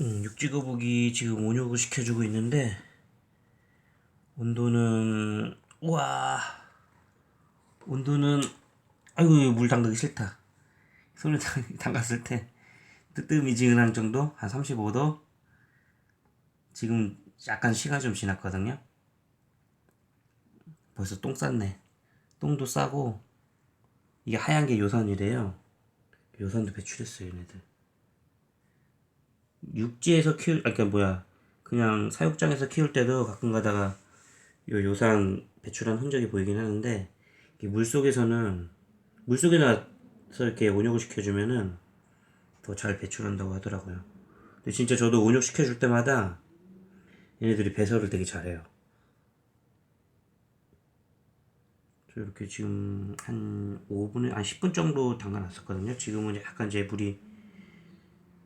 음, 육지거북이 지금 온욕을 시켜주고 있는데 온도는 우와. 온도는 아이고 물 담그기 싫다. 담- 담갔을 때 뜨뜻미지근한 정도? 한 35도? 지금 약간 시가 좀 지났거든요. 벌써 똥 쌌네. 똥도 싸고 이게 하얀 게 요산이래요. 요산도 배출했어요 얘네들 육지에서 키울, 아, 그니까 뭐야, 그냥 사육장에서 키울 때도 가끔 가다가 요 요산 배출한 흔적이 보이긴 하는데, 이게 물속에서는, 물 속에 나서 이렇게 온욕을 시켜주면은 더 잘 배출한다고 하더라고요. 근데 진짜 저도 온욕 시켜줄 때마다 얘네들이 배설을 되게 잘해요. 저 이렇게 지금 한 5분에, 한 10분 정도 담가놨었거든요. 지금은 약간 이제 물이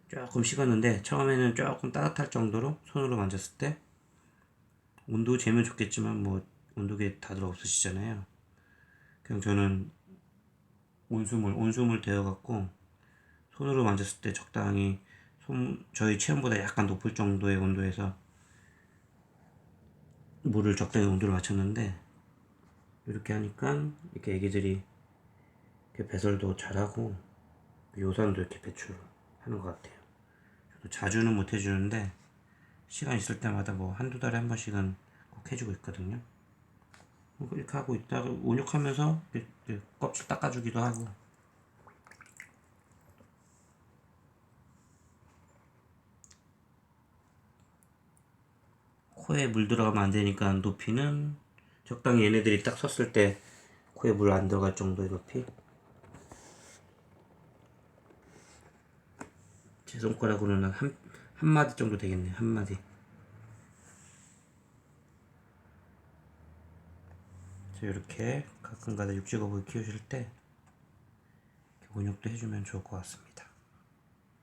조금 식었는데 처음에는 조금 따뜻할 정도로 손으로 만졌을 때 온도 재면 좋겠지만 뭐 온도계 다들 없으시잖아요. 그냥 저는 온수물 온수물 데워 갖고 손으로 만졌을 때 적당히 손 저희 체온보다 약간 높을 정도의 온도에서 물을 적당히 온도를 맞췄는데 이렇게 하니까 이렇게 애기들이 이렇게 배설도 잘하고 요산도 이렇게 배출하는 것 같아요. 자주는 못 해주는데 시간 있을 때마다 뭐 한두 달에 한 번씩은 꼭 해주고 있거든요. 뭐 이렇게 하고 있다가 온욕하면서 껍질 닦아주기도 하고 코에 물 들어가면 안 되니까 높이는 적당히 얘네들이 딱 섰을 때 코에 물 안 들어갈 정도의 높이 제 손가락으로는 한, 한 마디 정도 되겠네요. 한 마디. 자, 이렇게 가끔가다 육지거북이 키우실 때 이렇게 온욕도 해주면 좋을 것 같습니다.